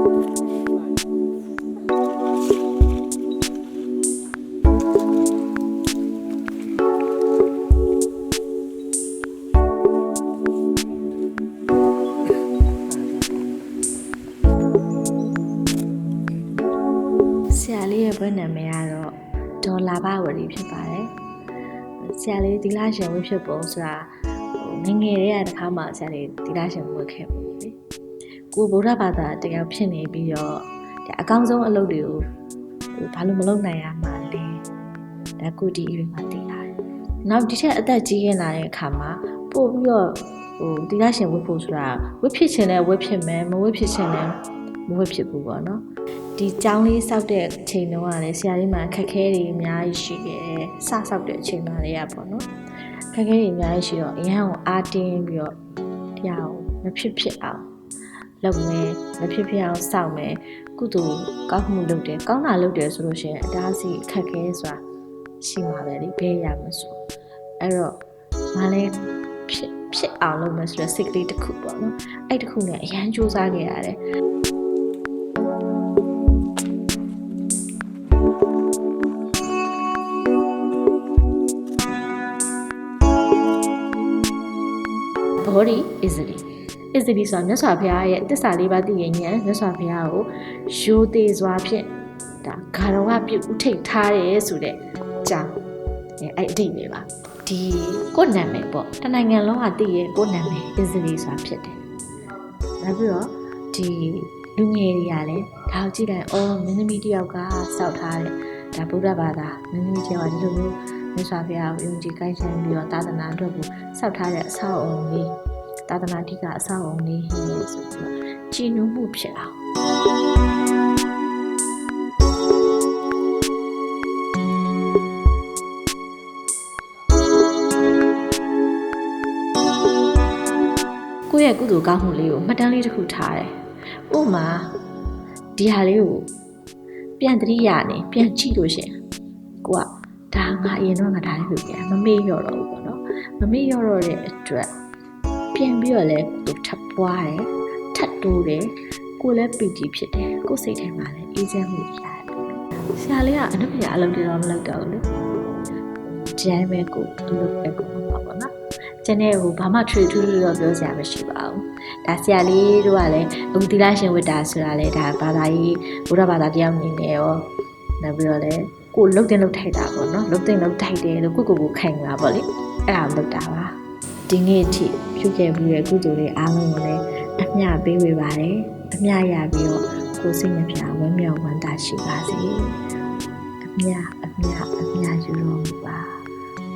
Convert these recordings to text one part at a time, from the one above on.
ဆရာလေးရဲ့ဘွဲ့နာမည်ကတော့ဒေါ်လာဘဝရီဖြစ်ပါတယ်ဆရာလေးဒီလရှင်ဝတ်ဖြစ်ပုံဆိုတာဟိုငယ်ငယ်လေးကတစ်ခါမှဆရာလေးဒီလရှင်ဝတ်ခဲ့ပုံလေ ကိုဗုဒ္ဓဘာသာတယောက်ဖြစ်နေပြီးတော့ဒါအကောင်းဆုံးအလုပ်တွေကိုဟိုဘာလို့မလုပ်နိုင်ရမှာလဲဒါကိုဒီအရွယ်မှာသိလာတယ်နောက်ဒီထက်အသက်ကြီးရင်လာတဲ့အခါမှာပို့ပြီးတော့ဟိုဒီလရှင်ဝတ်ဖို့ဆိုတာဝတ်ဖြစ်ချင်လဲဝတ်ဖြစ်မယ်မဝတ်ဖြစ်ချင်လဲမဝတ်ဖြစ်ဘူးပေါ့နော်ဒီကျောင်းလေးစောက်တဲ့အချိန်တုန်းကလည်းဆရာလေးမှာခက်ခဲတွေအများကြီးရှိခဲ့တယ်။စစောက်တဲ့အချိန်မှလေးရပေါ့နော်။ခက်ခဲတွေအများကြီးရှိတော့အရန်ကိုအားတင်းပြီးတော့တရားကိုမဖြစ်ဖြစ်အောင် လုပ်မယ်မဖြစ်ဖြစ်အောင်စောင့်မယ်ကုသိုလ်ကောင်းမှုလုပ်တယ်ကောင်းတာလုပ်တယ်ဆိုလို့ရှိရင်အတားစီခက်ခဲဆိုတာရှိမှာပဲလေဘယ်ရမဆိုအဲ့တော့မလည်းဖြစ်ဖြစ်အောင်လုပ်မယ်ဆိုတော့စိတ်ကလေးတစ်ခုပေါ့နော်အဲ့တစ်ခုနဲ့အရန်စူးစမ်းခဲ့ရတယ် body easily easily ဆိုတာမြတ်စွာဘုရားရဲ့တစ္ဆာလေးပါးသိရင်ဉာဏ်မြတ်စွာဘုရားကိုရိုသေစွာဖြင့်ဒါဂါရဝပြုဥထိတ်ထားတယ်ဆိုတဲ့ကြောင်းအဲအဲ့အတိတ်ပဲပါဒီကိုယ့်နာမည်ပေါ့တနိုင်ငံလုံးကသိရဲ့ကိုယ့်နာမည် easily ဆိုတာဖြစ်တယ်နောက်ပြီးတော့ဒီလူငယ်တွေကလည်းဒါကိုကြည့်လိုက်အော်မင်းသမီးတယောက်ကစောက်ထားတယ်ဒါဗုဒ္ဓဘာသာမင်းသမီးတယောက်ကဒီလိုမျိုးမြတ်စွာဘုရားကိုယုံကြည်ကိုင်းဆိုင်ပြီးတော့သာသနာအတွက်ကိုစောက်ထားတဲ့အဆောက်အအုံလေး သာသနာတိကအဆောက်အုံလေးဟင်းဆိုပြီးတော့ကြည်နူးမှုဖြစ်အောင်ကိုယ့်ရဲ့ကုသိုလ်ကောင်းမှုလေးကိုမှတ်တမ်းလေးတစ်ခုထားတယ်။ဥပမာဒီဟာလေးကိုပြန်သတိရနေပြန်ကြည့်လို့ရှရင်ကိုကဒါငါအရင်တော့ငါဒါလေးလုပ်ခဲ့မမေ့ရော့တော့ဘူးပေါ့နော်။မမေ့ရော့တော့တဲ့အတွက် ပြန်ပြီးတော့လည်းသူထပ်ပွားတယ်ထပ်တိုးတယ်ကိုယ်လည်းပီတိဖြစ်တယ်ကိုယ်စိတ်ထဲမှာလည်းအေးချမ်းမှုရတယ်ဆရာလေးကအနုပညာအလုပ်တွေတော့မလုပ်တော့ဘူးလေဒီတိုင်းပဲကိုယ်လုပ်ပဲကိုယ်မှာပေါ့နော်ကျန်တဲ့ဟိုဘာမှထွေထူးထူးတော့ပြောစရာမရှိပါဘူးဒါဆရာလေးတို့ကလည်းအခုသီလရှင်ဝတ္တာဆိုတာလေဒါဘာသာရေးဘုရားဘာသာတရားမြင်နေရောနောက်ပြီးတော့လည်းကိုယ်လှုပ်တင်လှုပ်ထိုက်တာပေါ့နော်လှုပ်တင်လှုပ်ထိုက်တယ်လို့ကိုယ့်ကိုယ်ကိုခိုင်တာပေါ့လေအဲ့ဒါလုပ်တာပါ ဒီနေ့အထိပြုခဲ့ပြီးတဲ့ကုသိုလ်တွေအားလုံးကိုလည်းအမျှပေးဝေပါတယ်အမျှရပြီးတော့ကိုယ်စိတ်နှပြဝမ်းမြောက်ဝမ်းသာရှိပါစေအမျှအမျှအမျှယူတော်မူပါ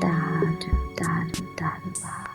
တာတာတာတာပါ